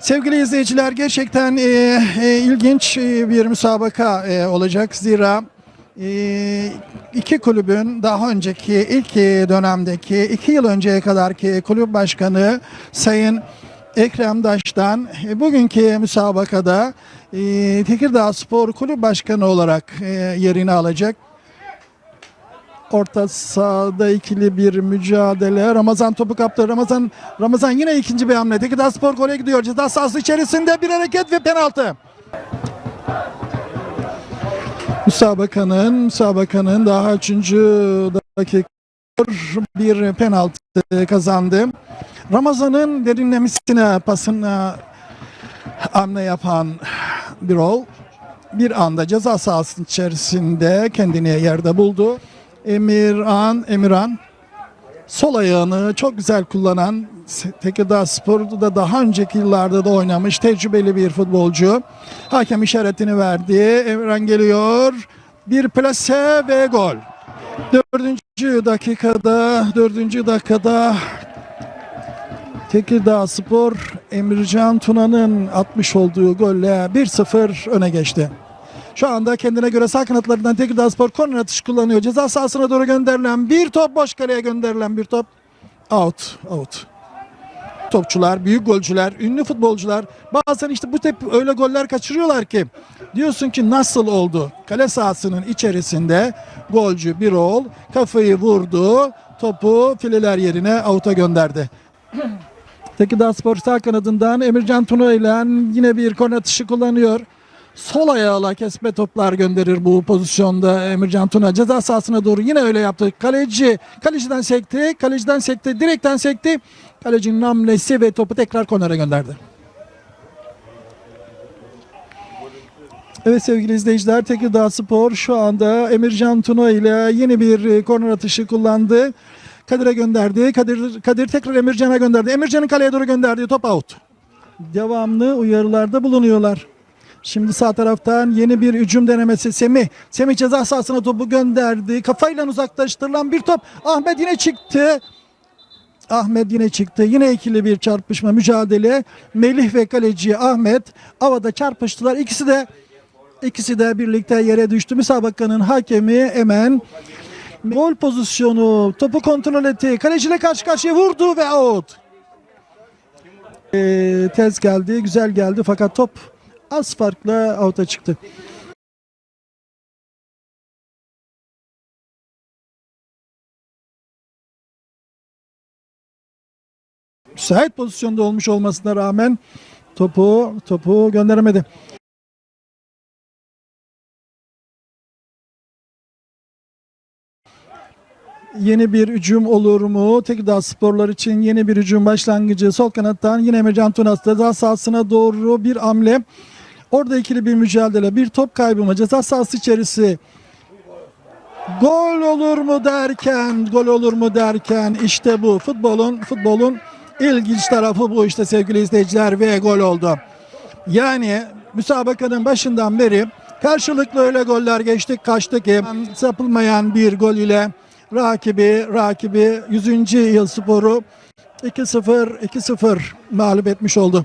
Sevgili izleyiciler gerçekten e, e, ilginç e, bir müsabaka e, olacak. Zira e, iki kulübün daha önceki ilk e, dönemdeki iki yıl önceye kadarki kulüp başkanı Sayın Ekrem Daş'tan e, bugünkü müsabakada e, Tekirdağ Spor Kulüp Başkanı olarak e, yerini alacak. Orta sahada ikili bir mücadele. Ramazan topu kaptı. Ramazan Ramazan yine ikinci bir hamle. Tekirdağ Spor gole gidiyor. Ceza sahası içerisinde bir hareket ve penaltı. Müsabakanın müsabakanın daha üçüncü dakika bir penaltı kazandı. Ramazan'ın derinlemesine pasına hamle yapan bir rol bir anda ceza sahasının içerisinde kendini yerde buldu. Emirhan, Emirhan sol ayağını çok güzel kullanan Tekirdağ Spor'da da daha önceki yıllarda da oynamış tecrübeli bir futbolcu. Hakem işaretini verdi. Emirhan geliyor. Bir plase ve gol. Dördüncü dakikada, dördüncü dakikada Tekirdağ Spor Emircan Tuna'nın atmış olduğu golle 1-0 öne geçti. Şu anda kendine göre sağ kanatlarından Tekirdağ Spor korner atışı kullanıyor. Ceza sahasına doğru gönderilen bir top boş kaleye gönderilen bir top. Out, out. Topçular, büyük golcüler, ünlü futbolcular bazen işte bu tip öyle goller kaçırıyorlar ki diyorsun ki nasıl oldu? Kale sahasının içerisinde golcü bir ol kafayı vurdu, topu fileler yerine out'a gönderdi. Tekirdağ Spor sağ kanadından Emircan Tuna ile yine bir korner atışı kullanıyor. Sol ayağıyla kesme toplar gönderir bu pozisyonda Emircan Tuna. Ceza sahasına doğru yine öyle yaptı. Kaleci, kaleciden sekti, kaleciden sekti, direkten sekti. Kalecinin hamlesi ve topu tekrar kornere gönderdi. Evet sevgili izleyiciler Tekirdağ Spor şu anda Emircan Tuna ile yeni bir e, korner atışı kullandı. Kadir'e gönderdi. Kadir, Kadir tekrar Emircan'a gönderdi. Emircan'ın kaleye doğru gönderdiği top out. Devamlı uyarılarda bulunuyorlar. Şimdi sağ taraftan yeni bir hücum denemesi Semih. Semih ceza sahasına topu gönderdi. Kafayla uzaklaştırılan bir top. Ahmet yine çıktı. Ahmet yine çıktı. Yine ikili bir çarpışma mücadele. Melih ve kaleci Ahmet havada çarpıştılar. İkisi de ikisi de birlikte yere düştü. Müsabakanın hakemi hemen gol pozisyonu topu kontrol etti. Kaleciyle karşı karşıya vurdu ve out. Ee, tez geldi, güzel geldi fakat top az farkla out'a çıktı. Müsait pozisyonda olmuş olmasına rağmen topu topu gönderemedi. Yeni bir hücum olur mu? Tekirdağ sporlar için yeni bir hücum başlangıcı. Sol kanattan yine Emircan Tunas ceza sahasına doğru bir hamle. Orada ikili bir mücadele. Bir top kaybı mı? Ceza sahası içerisi. Gol olur mu derken, gol olur mu derken işte bu. Futbolun futbolun ilginç tarafı bu işte sevgili izleyiciler ve gol oldu. Yani müsabakanın başından beri karşılıklı öyle goller geçtik kaçtık ki sapılmayan bir gol ile rakibi rakibi 100. yıl sporu 2-0 2-0 mağlup etmiş oldu.